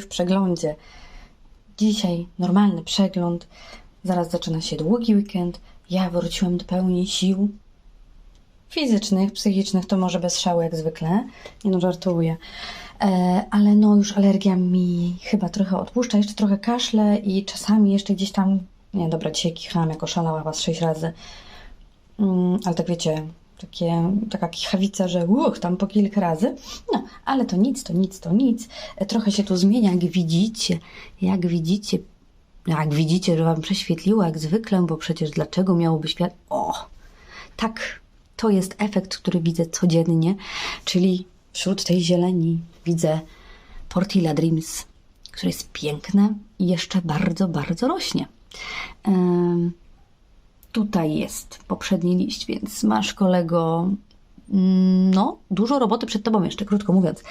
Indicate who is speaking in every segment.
Speaker 1: w przeglądzie. Dzisiaj normalny przegląd. Zaraz zaczyna się długi weekend. Ja wróciłam do pełni sił fizycznych, psychicznych, to może bez szału jak zwykle. Nie no, żartuję. E, ale no już alergia mi chyba trochę odpuszcza, jeszcze trochę kaszle i czasami jeszcze gdzieś tam, nie dobra, dzisiaj kichałam jako szalała was sześć razy. Mm, ale tak wiecie, takie, taka kichawica, że uch, tam po kilka razy. No, ale to nic, to nic, to nic. Trochę się tu zmienia, jak widzicie. Jak widzicie, jak widzicie, że wam prześwietliło jak zwykle, bo przecież dlaczego miałoby świat... O! Tak, to jest efekt, który widzę codziennie, czyli wśród tej zieleni widzę Portilla Dreams, które jest piękne i jeszcze bardzo, bardzo rośnie. Em, tutaj jest poprzedni liść, więc masz kolego mm, no, dużo roboty przed tobą jeszcze, krótko mówiąc.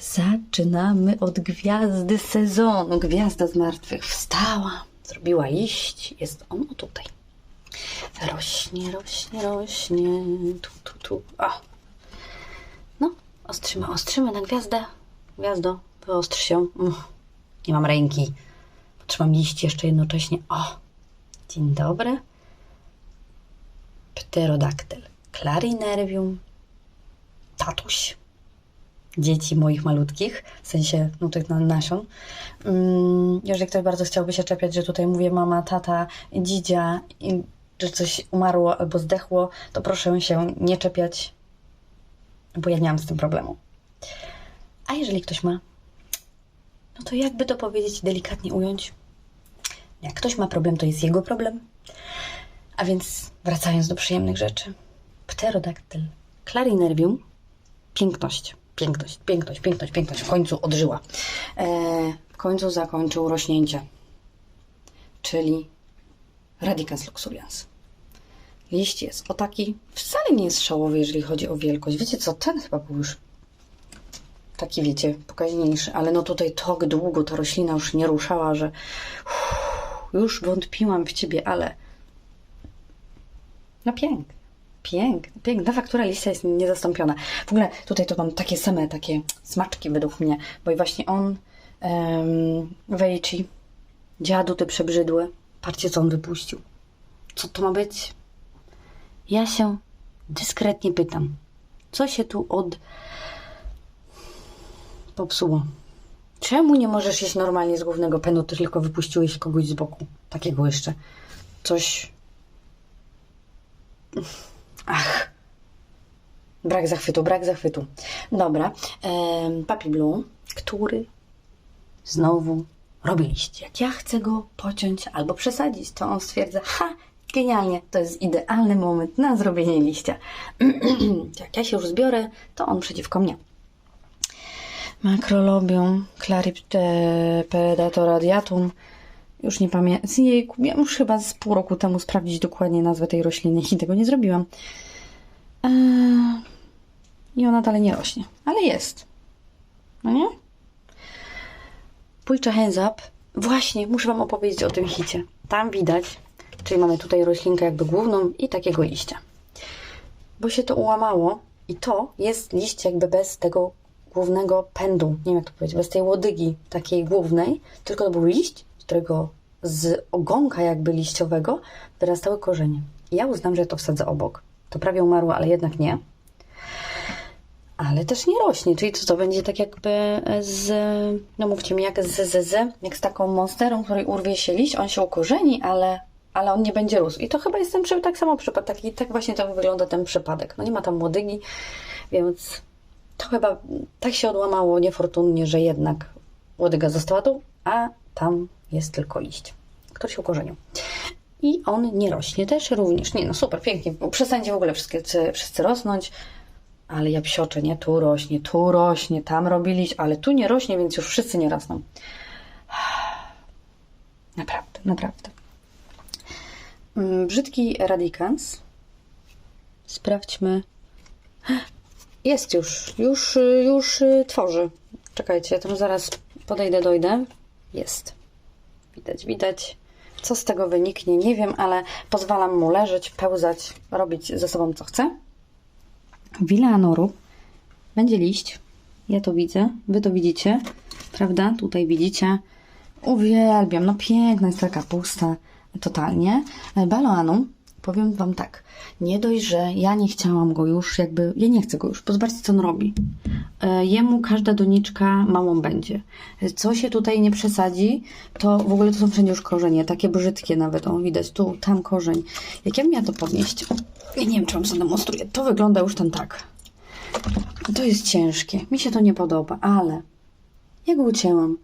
Speaker 1: Zaczynamy od gwiazdy sezonu. Gwiazda z martwych wstała, zrobiła liść. Jest on tutaj. Rośnie, rośnie, rośnie. Tu, tu, tu. O. No, ostrzymy, ostrzymy na gwiazdę. Gwiazdo, wyostrz się. Mm. Nie mam ręki. Trzymam liść jeszcze jednocześnie. O! Dzień dobry. Pterodaktyl. Clarinervium. Tatuś. Dzieci moich malutkich, w sensie no tych na- nasion. Jeżeli ktoś bardzo chciałby się czepiać, że tutaj mówię mama, tata, dzidzia, że coś umarło albo zdechło, to proszę się nie czepiać, bo ja nie mam z tym problemu. A jeżeli ktoś ma, no to jakby to powiedzieć, delikatnie ująć, jak ktoś ma problem, to jest jego problem. A więc wracając do przyjemnych rzeczy. Pterodaktyl, clarinervium, piękność, piękność, piękność, piękność, piękność. W końcu odżyła. E, w końcu zakończył rośnięcie, czyli Radicans luxurians. Liść jest o taki, wcale nie jest szałowy, jeżeli chodzi o wielkość. Wiecie co, ten chyba był już taki, wiecie, pokaźniejszy, ale no tutaj tak długo ta roślina już nie ruszała, że uff, już wątpiłam w ciebie, ale no piękny, piękny. Ta faktura liścia jest niezastąpiona. W ogóle tutaj to mam takie same, takie smaczki według mnie, bo i właśnie on, um, Wejci, dziadu ty przebrzydły, patrzcie co on wypuścił. Co to ma być? Ja się dyskretnie pytam, co się tu od popsuło? Czemu nie możesz jeść normalnie z głównego ty tylko wypuściłeś kogoś z boku? Takiego jeszcze. Coś Ach. Brak zachwytu, brak zachwytu. Dobra. Papi Blue, który znowu robi liść. Jak ja chcę go pociąć albo przesadzić, to on stwierdza, ha, genialnie, to jest idealny moment na zrobienie liścia. Jak ja się już zbiorę, to on przeciwko mnie. Makrolobium, Claripedato radiatum. Już nie pamiętam. Miałam już chyba z pół roku temu sprawdzić dokładnie nazwę tej rośliny i tego nie zrobiłam. Eee, I ona dalej nie rośnie, ale jest. No nie? Pójcze hands up. Właśnie, muszę Wam opowiedzieć o tym hicie. Tam widać, czyli mamy tutaj roślinkę jakby główną i takiego liścia. Bo się to ułamało i to jest liść jakby bez tego głównego pędu, nie wiem jak to powiedzieć, bez tej łodygi takiej głównej, tylko to był liść, którego z ogonka jakby liściowego wyrastały korzenie. Ja uznam, że to wsadzę obok. To prawie umarło, ale jednak nie. Ale też nie rośnie, czyli co to będzie tak jakby z, no mówcie mi, jak z, z, z jak z taką monsterą, której urwie się liść, on się ukorzeni, ale, ale on nie będzie rósł. I to chyba jest ten przy, tak samo przypadek, taki, tak właśnie to wygląda ten przypadek. No nie ma tam łodygi, więc to chyba tak się odłamało niefortunnie, że jednak łodyga została tu, a tam jest tylko liść, który się ukorzenił. I on nie rośnie też również. Nie no, super, pięknie. Przestańcie w ogóle wszystkie, wszyscy rosnąć. Ale ja psioczę, nie? Tu rośnie, tu rośnie, tam robiliś, ale tu nie rośnie, więc już wszyscy nie rosną. Naprawdę, naprawdę. Mm, Brzydki radikans. Sprawdźmy. Jest już, już, już y, tworzy. Czekajcie, ja tam zaraz podejdę, dojdę. Jest. Widać, widać. Co z tego wyniknie, nie wiem, ale pozwalam mu leżeć, pełzać, robić ze sobą co chce. Villa Anoru. Będzie liść. Ja to widzę, wy to widzicie. prawda? Tutaj widzicie. Uwielbiam, no piękna jest taka pusta, totalnie. E, Baloanu, powiem Wam tak, nie dość, że ja nie chciałam go już, jakby, ja nie chcę go już, bo zobaczcie, co on robi. E, Jemu każda doniczka małą będzie. Co się tutaj nie przesadzi, to w ogóle to są wszędzie już korzenie, takie brzydkie nawet, o widać, tu, tam korzeń. Jak ja bym miała to podnieść? Ja nie wiem, czy Wam zademonstruję. To wygląda już tam tak. To jest ciężkie, mi się to nie podoba, ale ja go ucięłam.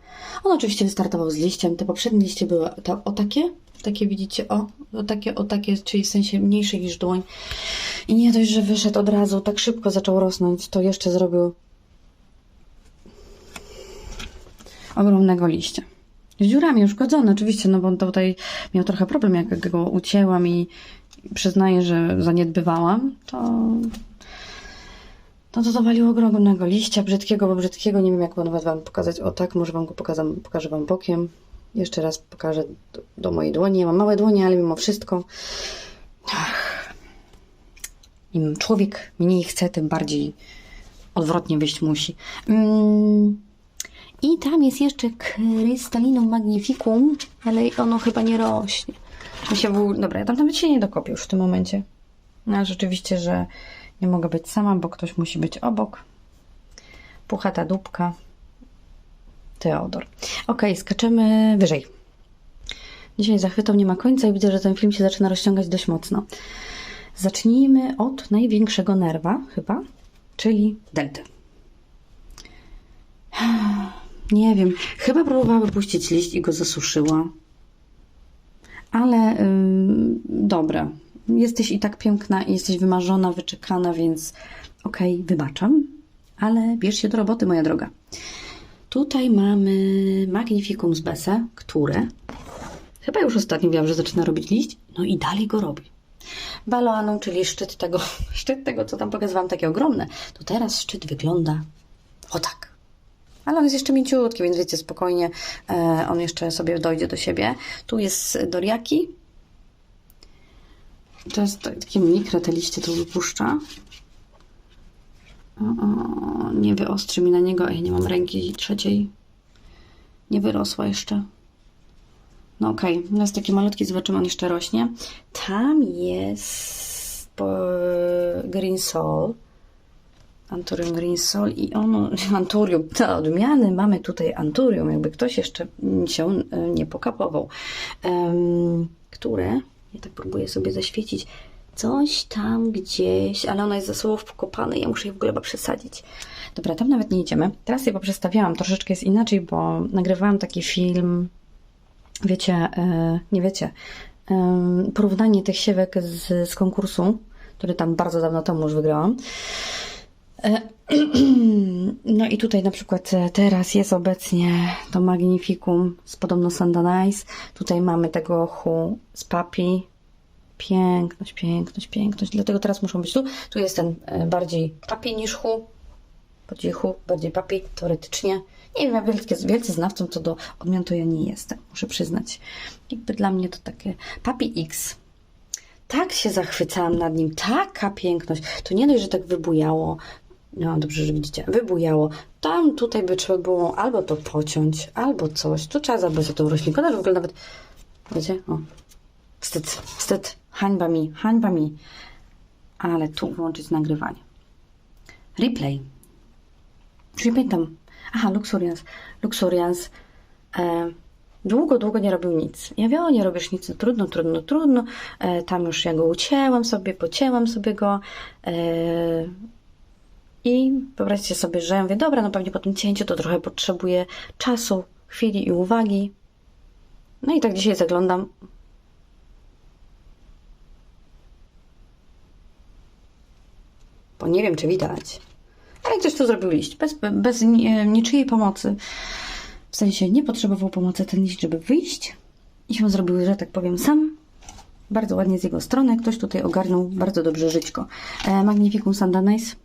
Speaker 1: On oczywiście wystartował z liściem. Te poprzednie liście były o takie, takie widzicie, o, o takie, o takie, czyli w sensie mniejsze niż dłoń. I nie dość, że wyszedł od razu, tak szybko zaczął rosnąć, to jeszcze zrobił ogromnego liścia. Z dziurami uszkodzony, oczywiście, no bo tutaj miał trochę problem, jak go ucięłam i przyznaję, że zaniedbywałam, to no to dowaliło ogromnego liścia, brzydkiego, bo brzydkiego, nie wiem jak nawet wam pokazać, o tak, może wam go pokażę, pokażę wam bokiem. Jeszcze raz pokażę do, do mojej dłoni. Ja mam małe dłonie, ale mimo wszystko ach, im człowiek mniej chce, tym bardziej odwrotnie wyjść musi. Mm. I tam jest jeszcze Krystalinum Magnificum, ale ono chyba nie rośnie. Mi się w... Dobra, ja tam nawet się nie dokopię już w tym momencie. No, rzeczywiście, że nie mogę być sama, bo ktoś musi być obok. Puchata dupka. Teodor. Ok, skaczemy wyżej. Dzisiaj zachwytą nie ma końca i widzę, że ten film się zaczyna rozciągać dość mocno. Zacznijmy od największego nerwa, chyba, czyli delty. Nie wiem, chyba próbowała wypuścić liść i go zasuszyła. Ale ym, dobra, jesteś i tak piękna i jesteś wymarzona, wyczekana, więc okej, wybaczam, ale bierz się do roboty, moja droga. Tutaj mamy Magnificum z Bese, które chyba już ostatnio wiem, że zaczyna robić liść, no i dalej go robi. Baloaną, czyli szczyt tego, szczyt tego, co tam pokazywałam, takie ogromne, to teraz szczyt wygląda o tak. Ale on jest jeszcze mięciutki, więc wiecie, spokojnie, e, on jeszcze sobie dojdzie do siebie. Tu jest doriaki, to jest takie mikro, te liście to wypuszcza. O, nie wyostrzy mi na niego, ja nie mam ręki trzeciej. Nie wyrosła jeszcze. No okej, okay. jest taki malutki, zobaczymy, on jeszcze rośnie. Tam jest Green Soul. Anturium Green Soul i ono, Anturium, do odmiany mamy tutaj Anturium, jakby ktoś jeszcze się e, nie pokapował. Em, które, ja tak próbuję sobie zaświecić, coś tam gdzieś, ale ono jest za słowo wkopane, ja muszę je w ogóle przesadzić. Dobra, tam nawet nie idziemy. Teraz je poprzestawiałam, troszeczkę jest inaczej, bo nagrywałam taki film, wiecie, e, nie wiecie, em, porównanie tych siewek z, z konkursu, który tam bardzo dawno temu już wygrałam. E, No i tutaj na przykład e, teraz jest obecnie to Magnificum z podobno Sandanice. Tutaj mamy tego Hu z Papi. Piękność, piękność, piękność. Dlatego teraz muszą być tu. Tu jest ten e, bardziej Papi niż Hu. Bardziej Hu, bardziej Papi, teoretycznie. Nie wiem, jak wielkie, wielce znawcą co do odmian to ja nie jestem, muszę przyznać. Jakby dla mnie to takie Papi X tak się zachwycałam nad nim, taka piękność. To nie dość, że tak wybujało. No dobrze, że widzicie, wybujało. Tam tutaj by trzeba było albo to pociąć, albo coś. Tu trzeba zadbać o tą roślinkę. Ona w ogóle nawet, wiecie, o, wstyd, wstyd, hańba mi, hańba mi. Ale tu włączyć nagrywanie. Replay. Już pamiętam. Aha, Luxurians. Luxurians. E, długo, długo nie robił nic. Ja wiem, nie robisz nic, no trudno, trudno, trudno. E, tam już ja go ucięłam sobie, pocięłam sobie go. E, I wyobraźcie sobie, że ja mówię, dobra, no pewnie po tym cięciu to trochę potrzebuje czasu, chwili i uwagi. No i tak dzisiaj zaglądam. Bo nie wiem, czy widać. Ale ktoś tu zrobił liść, bez, bez ni- niczyjej pomocy. W sensie nie potrzebował pomocy ten liść, żeby wyjść. I się zrobił, że tak powiem, sam. Bardzo ładnie z jego strony. Ktoś tutaj ogarnął bardzo dobrze żyćko. E, Magnificum Sandanice.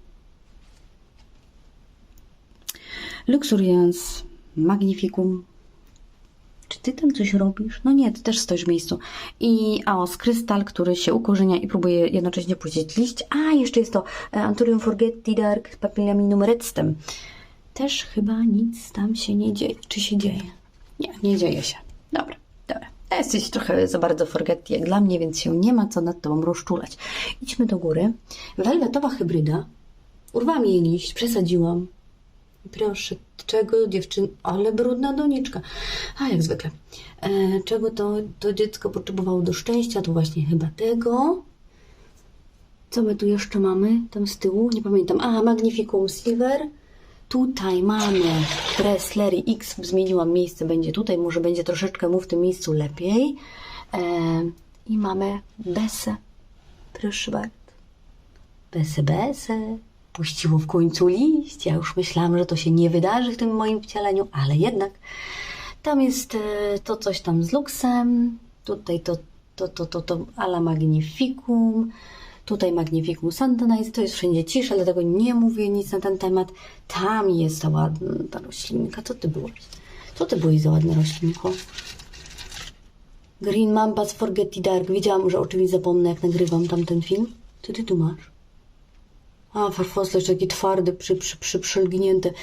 Speaker 1: Luxuriance Magnificum. Czy ty tam coś robisz? No nie, ty też stoisz w miejscu. I Aos Krystal, który się ukorzenia i próbuje jednocześnie puścić liść. A, jeszcze jest to e, Anturium Forgetti Dark z Papilliaminum Redstem. też chyba nic tam się nie dzieje. Czy się dzieje? Nie, nie dzieje się. Dobra, dobra. A Jesteś trochę za bardzo forgetty jak dla mnie, więc się nie ma co nad tobą rozczulać. Idźmy do góry. Welwetowa hybryda. Urwałam jej liść, przesadziłam. Proszę, czego dziewczyn... Ale brudna doniczka. A, jak zwykle. E, czego to, to dziecko potrzebowało do szczęścia? To właśnie chyba tego. Co my tu jeszcze mamy? Tam z tyłu? Nie pamiętam. A, Magnificum Silver. Tutaj mamy Dresslery X. Zmieniłam miejsce, będzie tutaj. Może będzie troszeczkę mu w tym miejscu lepiej. E, I mamy Besę. Proszę bardzo. Besę, besę. Puściło w końcu liść. Ja już myślałam, że to się nie wydarzy w tym moim wcieleniu, ale jednak. Tam jest e, to coś tam z luksem. Tutaj to, to, to, to, to ala magnificum. Tutaj magnificum santanize. To jest wszędzie cisza, dlatego nie mówię nic na ten temat. Tam jest ta ładna ta roślinka. Co ty byłaś? Co ty byłeś za ładna roślinko? Green Mambas Forget Dark. Wiedziałam, że o czymś zapomnę, jak nagrywam tamten film. Co ty tu masz? A, farfosle jeszcze taki twardy, przy, przy, przy, przylgnięty.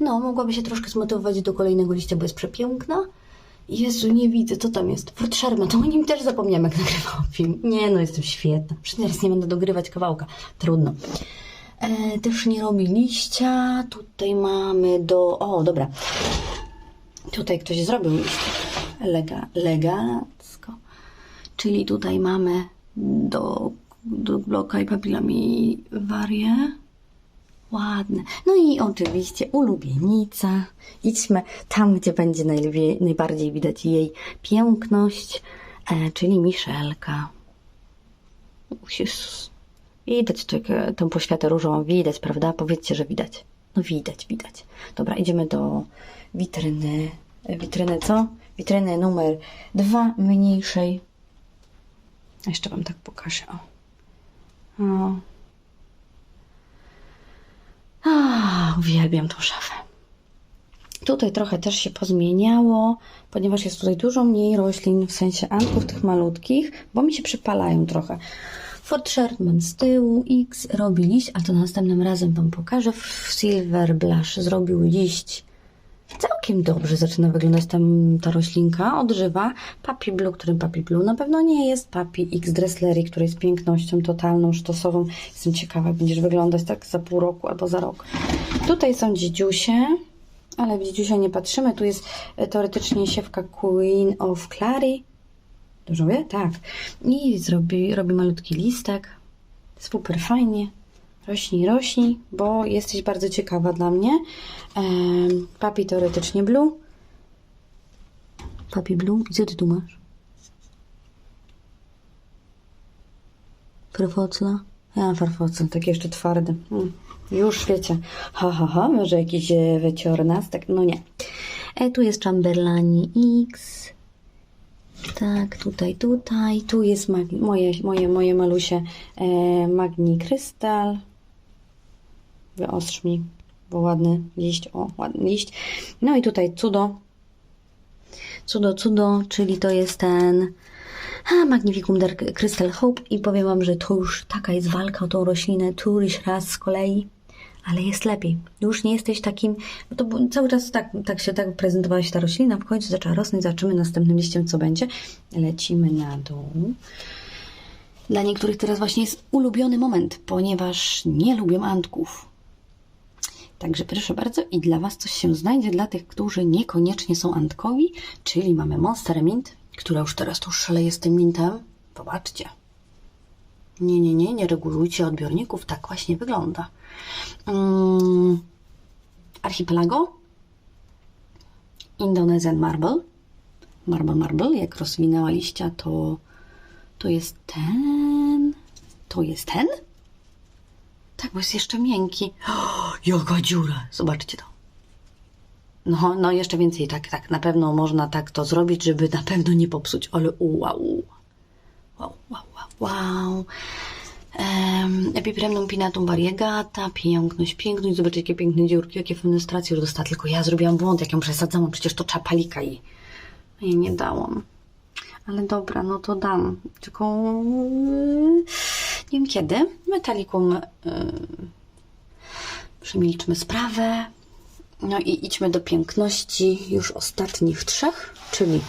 Speaker 1: No, mogłaby się troszkę zmotywować do kolejnego liścia, bo jest przepiękna. Jezu, nie widzę, co tam jest. Fort Sherman, to o nim też zapomniałam, jak nagrywałam film. Nie, no, jestem świetna. Przecież teraz nie będę dogrywać kawałka. Trudno. E, też nie robi liścia. Tutaj mamy do... O, dobra. Tutaj ktoś zrobił liście. Lega, legacko. Czyli tutaj mamy do bloka i papilami warię. Ładne. No i oczywiście ulubienica. Idźmy tam, gdzie będzie najlepiej, najbardziej widać jej piękność, e, czyli Michelka. O Jezus. Widać tę, tę poświatę różową, widać, prawda? Powiedzcie, że widać. No widać, widać. Dobra, idziemy do witryny. Witryny co? Witryny numer dwa, mniejszej. Jeszcze wam tak pokażę, o. o. A, uwielbiam tą szafę. Tutaj trochę też się pozmieniało, ponieważ jest tutaj dużo mniej roślin, w sensie antków tych malutkich, bo mi się przypalają trochę. Fort Sherman z tyłu, X robi liść, a to następnym razem Wam pokażę. W Silver Blush zrobił liść. Całkiem dobrze zaczyna wyglądać tam ta roślinka, odżywa. Papi Blue, którym Papi Blue na pewno nie jest. Papi X Dresslery, który jest pięknością totalną, sztosową. Jestem ciekawa, jak będziesz wyglądać tak za pół roku albo za rok. Tutaj są dziedziusie, ale w dziedziusia nie patrzymy. Tu jest e, teoretycznie siewka Queen of Clary. Dobrze mówię? Tak. I zrobi, robi malutki listek. Super fajnie. Rośnij, rośnij, bo jesteś bardzo ciekawa dla mnie. Papi teoretycznie blue. Papi blue. I co ty tu masz? Farfocla? Ja, farfocla, tak jeszcze twardy. Mm. Już wiecie. Ha, ha, ha, może jakiś e, wyciornastek? No nie. E, tu jest Chamberlani X. Tak, tutaj, tutaj. Tu jest moje, moje, moje malusie e, Magni Krystal. Wyostrz mi, bo ładny liść. O, ładny liść. No i tutaj cudo. Cudo, cudo, czyli to jest ten a, Magnificum Crystal Hope i powiem Wam, że to już taka jest walka o tą roślinę któryś raz z kolei, ale jest lepiej. Już nie jesteś takim, bo to cały czas tak, tak się tak prezentowała się ta roślina, w końcu zaczęła rosnąć, zobaczymy następnym liściem, co będzie. Lecimy na dół. Dla niektórych teraz właśnie jest ulubiony moment, ponieważ nie lubią antków. Także proszę bardzo, i dla Was coś się znajdzie, dla tych, którzy niekoniecznie są antkowi, czyli mamy Monster Mint, która już teraz tu szaleje z tym mintem. Popatrzcie. Nie, nie, nie, nie regulujcie odbiorników, tak właśnie wygląda. Mm, Archipelago, Indonesian Marble, Marble Marble, jak rozwinęła liścia, to, to jest ten, to jest ten? Tak, bo jest jeszcze miękki. O, jaka dziura! Zobaczcie to. No, no jeszcze więcej, tak, tak, na pewno można tak to zrobić, żeby na pewno nie popsuć, ale wow. Wow, wow, wow, wow. Um, pinatum variegata, piękność, piękność, zobaczcie jakie piękne dziurki, jakie fenestracje dostała, tylko ja zrobiłam błąd, jak ją przesadzałam, przecież to czapalika i ja nie dałam. Ale dobra, no to dam, tylko nie wiem kiedy. Metalikum yy, przemilczmy sprawę. No i idźmy do piękności już ostatnich trzech, czyli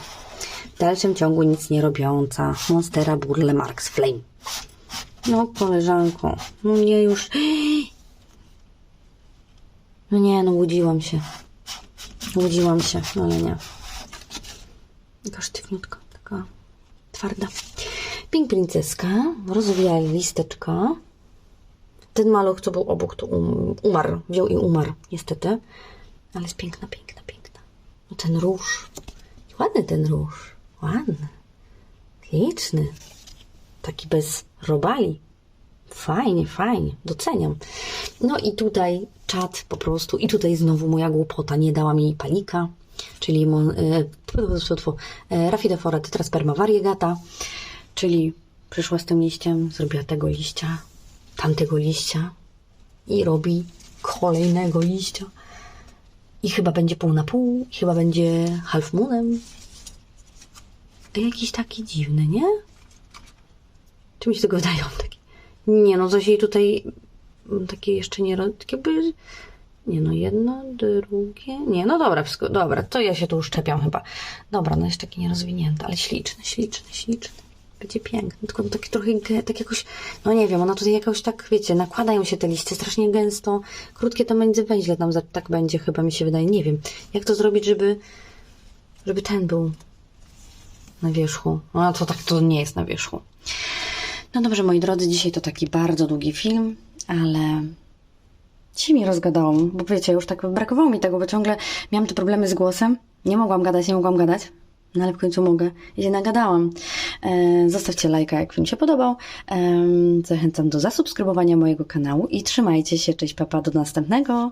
Speaker 1: w dalszym ciągu nic nie robiąca Monstera Burle Marks Flame. No, koleżanko, no mnie już... No nie, no łudziłam się. Łudziłam się, no ale nie. Taka sztywniutka, taka twarda. Pink Princeska, rozwijalisteczka. Ten maluch, co był obok, to um, umarł. Wziął i umarł, niestety. Ale jest piękna, piękna, piękna. No ten róż. Ładny ten róż. Ładny. Liczny. Taki bez robali. Fajnie, fajnie. Doceniam. No i tutaj czat po prostu. I tutaj znowu moja głupota. Nie dała mi palika. Czyli mon, e, e, Raffidefora tetrasperma variegata. Czyli przyszła z tym liściem, zrobiła tego liścia, tamtego liścia i robi kolejnego liścia. I chyba będzie pół na pół, chyba będzie half moonem. Jakiś taki dziwny, nie? Czy mi się tego wydają? Taki... Nie no, coś jej tutaj takie jeszcze nie... jakby... Nie no, jedno, drugie... Nie, no dobra, wszystko, dobra, to ja się tu szczepiam chyba. Dobra, no jest taki nierozwinięty, ale śliczny, śliczny, śliczny. Będzie piękny, tylko taki trochę, tak jakoś, no nie wiem, ona tutaj jakoś tak, wiecie, nakładają się te liście strasznie gęsto, krótkie to między węźle tam tak będzie, chyba mi się wydaje, nie wiem. Jak to zrobić, żeby, żeby ten był na wierzchu? No to tak to nie jest na wierzchu. No dobrze, moi drodzy, dzisiaj to taki bardzo długi film, ale dzisiaj mi rozgadałam, bo wiecie, już tak brakowało mi tego, bo ciągle miałam te problemy z głosem. Nie mogłam gadać, nie mogłam gadać. No ale w końcu mogę. I się nagadałam. E, zostawcie lajka, jak film się podobał. E, zachęcam do zasubskrybowania mojego kanału i trzymajcie się. Cześć, papa, do następnego.